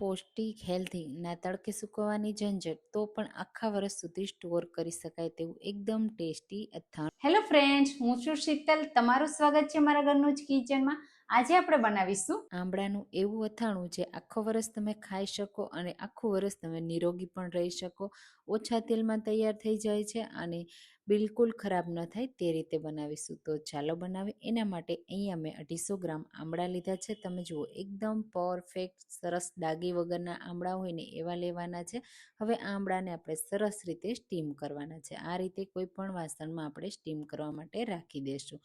પૌષ્ટિક હેલ્ધી ના તડકે સુકવવાની ઝંઝટ, તો પણ આખા વર્ષ સુધી સ્ટોર કરી શકાય તેવું એકદમ ટેસ્ટી અથાણું. હેલો ફ્રેન્ડ્સ હું છું શીતલ. તમારું સ્વાગત છે મારા ઘરનું જ કિચનમાં આજે આપણે બનાવીશું આંબળાનું એવું અથાણું જે આખો વર્ષ તમે ખાઈ શકો અને આખું વર્ષ તમે નિરોગી પણ રહી શકો. ઓછા તેલમાં તૈયાર થઈ જાય છે અને બિલકુલ ખરાબ ન થાય તે રીતે બનાવીશું. તો ચાલો બનાવી એના માટે અહીંયા મેં અઢીસો ગ્રામ આંબળા લીધા છે. તમે જુઓ, એકદમ પરફેક્ટ, સરસ દાગી વગરના આંબળા હોય ને એવા લેવાના છે. હવે આંબળાને આપણે સરસ રીતે સ્ટીમ કરવાના છે. આ રીતે કોઈ પણ વાસણમાં આપણે સ્ટીમ કરવા માટે રાખી દઈશું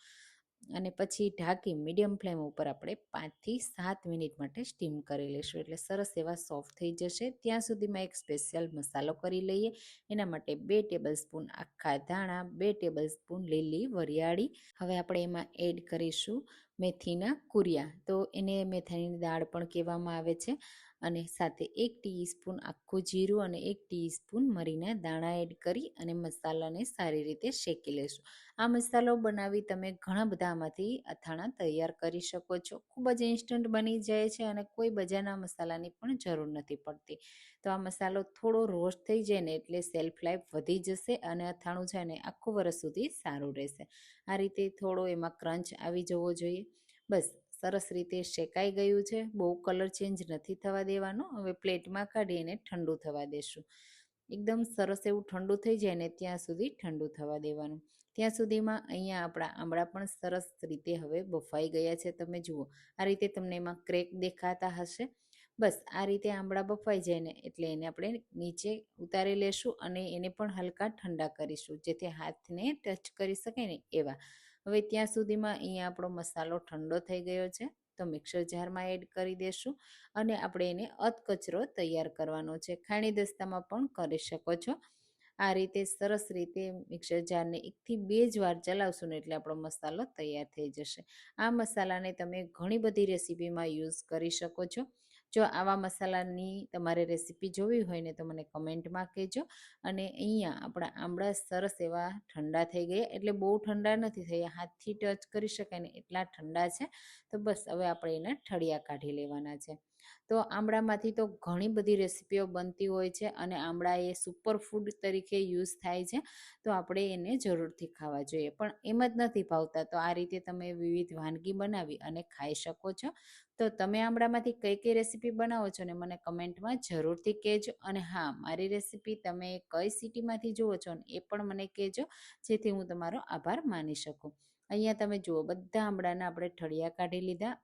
અને પછી ઢાંકી મીડિયમ ફ્લેમ ઉપર આપણે પાંચથી સાત મિનિટ માટે સ્ટીમ કરી લઈશું. એટલે સરસ એવા સોફ્ટ થઈ જશે. ત્યાં સુધીમાં એક સ્પેશિયલ મસાલો કરી લઈએ. એના માટે બે ટેબલ સ્પૂન આખા ધાણા, બે ટેબલ સ્પૂન લીલી વરિયાળી. હવે આપણે એમાં એડ કરીશું મેથીના કુરિયા. તો એને મેથીની દાળ પણ કહેવામાં આવે છે. અને સાથે એક ટીસ્પૂન આખું જીરું અને એક ટીસ્પૂન મરીના દાણા એડ કરી અને મસાલાને સારી રીતે શેકી લેશું. આ મસાલો બનાવી તમે ઘણા બધામાંથી અથાણા તૈયાર કરી શકો છો. ખૂબ જ ઇન્સ્ટન્ટ બની જાય છે અને કોઈ બજારના મસાલાની પણ જરૂર નથી પડતી. તો આ મસાલો થોડો રોસ્ટ થઈ જાય ને એટલે સેલ્ફ લાઈફ વધી જશે અને અથાણું છે ને આખું વર્ષ સુધી સારું રહેશે. આ રીતે થોડો એમાં ક્રંચ આવી જવો જોઈએ. બસ સરસ રીતે શેકાઈ ગયું છે. બહુ કલર ચેન્જ નથી થવા દેવાનો. હવે પ્લેટમાં કાઢી એને ઠંડુ થવા દેશું. એકદમ સરસ એવું ઠંડુ થઈ જાય ને ત્યાં સુધી ઠંડુ થવા દેવાનું. ત્યાં સુધીમાં અહીંયા આપણા આંબળા પણ સરસ રીતે હવે બફાઈ ગયા છે. તમે જુઓ, આ રીતે તમને એમાં ક્રેક દેખાતા હશે. બસ, આ રીતે આંબળા બફાઈ જાય ને એટલે એને આપણે નીચે ઉતારી લેશું અને એને પણ હલકા ઠંડા કરીશું, જેથી હાથને ટચ કરી શકે ને એવા. હવે ત્યાં સુધીમાં અહીંયા આપણો મસાલો ઠંડો થઈ ગયો છે, તો મિક્સર જારમાં એડ કરી દેશું અને આપણે એને અધકચરો તૈયાર કરવાનો છે. ખાણી દસ્તામાં પણ કરી શકો છો. આ રીતે સરસ રીતે મિક્સર જારને એકથી બે જ વાર ચલાવશું ને એટલે આપણો મસાલો તૈયાર થઈ જશે. આ મસાલાને તમે ઘણી બધી રેસીપીમાં યુઝ કરી શકો છો. જો આવા મસાલાની તમારે રેસીપી જોવી હોય ને તો મને કમેન્ટમાં કહેજો. અને અહીંયા આપણા આંબળા સરસ એવા ઠંડા થઈ ગયા, એટલે બહુ ઠંડા નથી થયા. હાથથી ટચ કરી શકાય ને એટલા ઠંડા છે. તો બસ હવે આપણે એના ઠળિયા કાઢી લેવાના છે. તો આમળામાંથી તો ઘણી બધી રેસીપીઓ બનતી હોય છે અને આમળા એ સુપર ફૂડ તરીકે યુઝ થાય છે. તો આપણે એને જરૂરથી ખાવા જોઈએ. પણ એમ જ નથી ભાવતા. તો આ રીતે તમે વિવિધ વાનગી બનાવી અને ખાઈ શકો છો. તો તમે આમળામાંથી કઈ કઈ રેસીપી બનાવો છો ને મને કમેન્ટમાં જરૂરથી કહેજો. અને હા, મારી રેસીપી તમે કઈ સિટીમાંથી જુઓ છો ને એ પણ મને કહેજો, જેથી હું તમારો આભાર માની શકું. અહીંયા તમે જુઓ, બધા આંબળાના આપણે ઠળિયા કાઢી લીધા.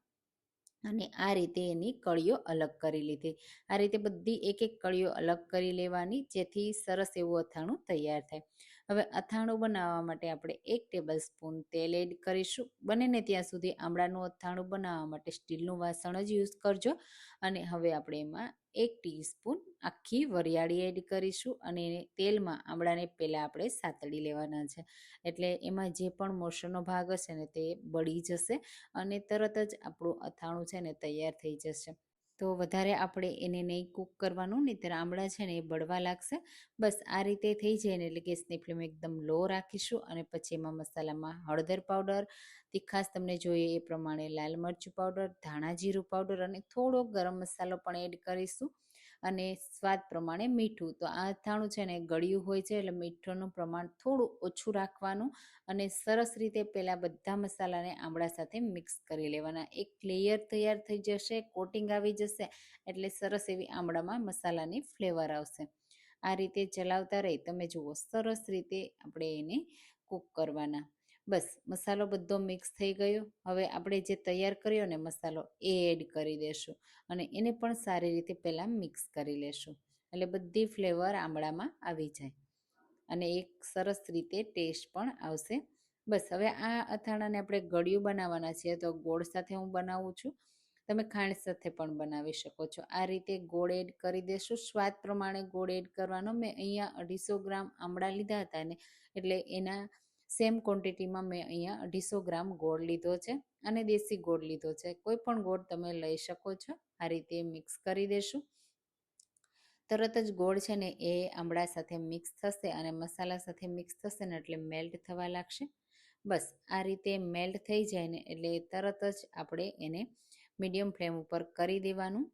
અને આ રીતે એની કળીઓ અલગ કરી લીધી. આ રીતે બધી એક એક કળીઓ અલગ કરી લેવાની, જેથી સરસ એવું અથાણું તૈયાર થાય. હવે અથાણું બનાવવા માટે આપણે એક ટેબલ સ્પૂન તેલ એડ કરીશું. બનેને ત્યાં સુધી આમળાનું અથાણું બનાવવા માટે સ્ટીલનું વાસણ જ યુઝ કરજો. અને હવે આપણે એમાં એક ટીસ્પૂન આખી વરિયાળી એડ કરીશું અને તેલમાં આમળાને પહેલાં આપણે સાતળી લેવાના છે. એટલે એમાં જે પણ મોશનનો ભાગ હશે ને તે બળી જશે અને તરત જ આપણું અથાણું છે ને તૈયાર થઈ જશે. તો વધારે આપણે એને નહીં કૂક કરવાનું, નહીંતર આમળા છે ને એ બળવા લાગશે. બસ આ રીતે થઈ જાય ને એટલે ગેસની ફ્લેમ એકદમ લો રાખીશું અને પછી એમાં મસાલામાં હળદર પાવડર તીખાસ તમને જોઈએ એ પ્રમાણે લાલ મરચું પાવડર, ધાણા જીરું પાવડર અને થોડો ગરમ મસાલો પણ એડ કરીશું. અને સ્વાદ પ્રમાણે મીઠું. તો આ અથાણું છે ને ગળ્યું હોય છે એટલે મીઠુંનું પ્રમાણ થોડું ઓછું રાખવાનું અને સરસ રીતે પહેલાં બધા મસાલાને આમળા સાથે મિક્સ કરી લેવાના. એક લેયર તૈયાર થઈ જશે, કોટિંગ આવી જશે એટલે સરસ એવી આમળામાં મસાલાની ફ્લેવર આવશે. આ રીતે ચલાવતા રહી. તમે જુઓ, સરસ રીતે આપણે એને કૂક કરવાના. બસ, મસાલો બધો મિક્સ થઈ ગયો. હવે આપણે જે તૈયાર કર્યો ને મસાલો, એ એડ કરી દેશું. અને એને પણ સારી રીતે પહેલાં મિક્સ કરી લેશું. એટલે બધી ફ્લેવર આમળામાં આવી જાય. અને એક સરસ રીતે ટેસ્ટ પણ આવશે. બસ, હવે આ અથાણાને આપણે ગળ્યું બનાવવાના છીએ, તો ગોળ સાથે હું બનાવું છું. તમે ખાંડ સાથે પણ બનાવી શકો છો. આ રીતે ગોળ એડ કરી દેશું. સ્વાદ પ્રમાણે ગોળ એડ કરવાનો. મેં અહીંયા અઢીસો ગ્રામ આમળા લીધા હતા ને, એટલે એના સેમ ક્વોન્ટિટીમાં મેં અહીંયા અઢીસો ગ્રામ ગોળ લીધો છે અને દેશી ગોળ લીધો છે. કોઈ પણ ગોળ તમે લઈ શકો છો. આ રીતે મિક્સ કરી દેશું. તરત જ ગોળ છે ને એ આમળા સાથે મિક્સ થશે અને મસાલા સાથે મિક્સ થશે ને એટલે મેલ્ટ થવા લાગશે. બસ, આ રીતે મેલ્ટ થઈ જાય ને એટલે તરત જ આપણે એને મીડિયમ ફ્લેમ ઉપર કરી દેવાનું.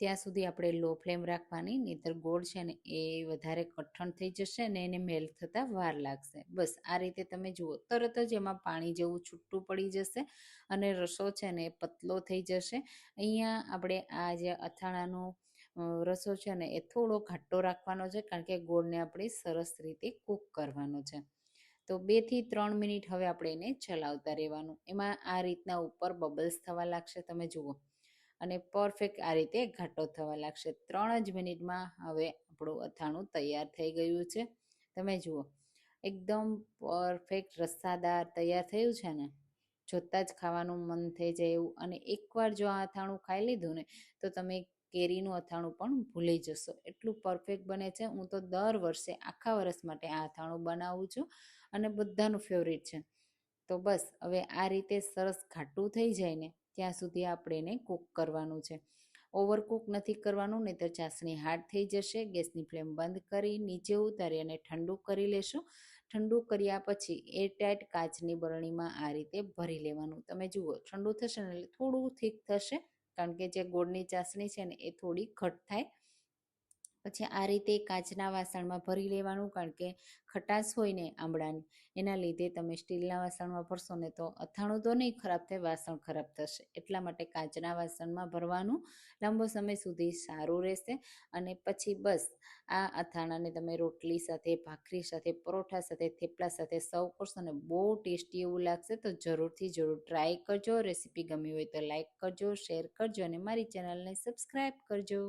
ત્યાં સુધી આપણે લો ફ્લેમ રાખવાની નહીતર ગોળ છે ને એ વધારે કઠણ થઈ જશે ને એને મેલ્ટ થતાં વાર લાગશે. બસ, આ રીતે તમે જુઓ, તરત જ એમાં પાણી જેવું છૂટું પડી જશે અને રસો છે ને એ પતલો થઈ જશે. અહીંયા આપણે આ જે અથાણાનો રસો છે ને એ થોડો ઘાટો રાખવાનો છે કારણ કે ગોળને આપણે સરસ રીતે કૂક કરવાનો છે. તો બેથી ત્રણ મિનિટ હવે આપણે એને ચલાવતા રહેવાનું. એમાં આ રીતના ઉપર બબલ્સ થવા લાગશે, તમે જુઓ. અને પરફેક્ટ આ રીતે ઘાટો થવા લાગશે. ત્રણ જ મિનિટમાં હવે આપણું અથાણું તૈયાર થઈ ગયું છે. તમે જુઓ, એકદમ પરફેક્ટ રસ્સાદાર તૈયાર થયું છે ને. જોતાં જ ખાવાનું મન થઈ જાય એવું. અને એકવાર જો આ અથાણું ખાઈ લીધું ને, તો તમે કેરીનું અથાણું પણ ભૂલી જશો. એટલું પરફેક્ટ બને છે. હું તો દર વર્ષે આખા વર્ષ માટે આ અથાણું બનાવું છું અને બધાનું ફેવરિટ છે. તો બસ, હવે આ રીતે સરસ ઘાટું થઈ જાય ને ત્યાં સુધી આપણે એને કૂક કરવાનું છે. ઓવરકૂક નથી કરવાનું નહીં તો ચાસણી હાર્ડ થઈ જશે, ગેસની ફ્લેમ બંધ કરી, નીચે ઉતારી અને ઠંડુ કરી લેશું. ઠંડુ કર્યા પછી એરટાઈટ કાચની બરણીમાં આ રીતે ભરી લેવાનું. તમે જુઓ, ઠંડુ થશે ને એટલે થોડું થીક થશે, કારણ કે જે ગોળની ચાસણી છે ને એ થોડી ઘટ થાય. પછી આ રીતે કાચના વાસણમાં ભરી લેવાનું કારણ કે ખટાશ હોય ને આંબળાની, એના લીધે તમે સ્ટીલના વાસણમાં ભરશો ને તો અથાણું તો નહીં ખરાબ થાય, વાસણ ખરાબ થશે. એટલા માટે કાચના વાસણમાં ભરવાનું લાંબો સમય સુધી સારું રહેશે અને પછી બસ આ અથાણાને તમે રોટલી સાથે, ભાખરી સાથે, પરોઠા સાથે, થેપલા સાથે સર્વ કરશો ને બહુ ટેસ્ટી એવું લાગશે તો જરૂરથી જરૂર ટ્રાય કરજો. રેસીપી ગમી હોય તો લાઈક કરજો, શેર કરજો અને મારી ચેનલને સબસ્ક્રાઈબ કરજો.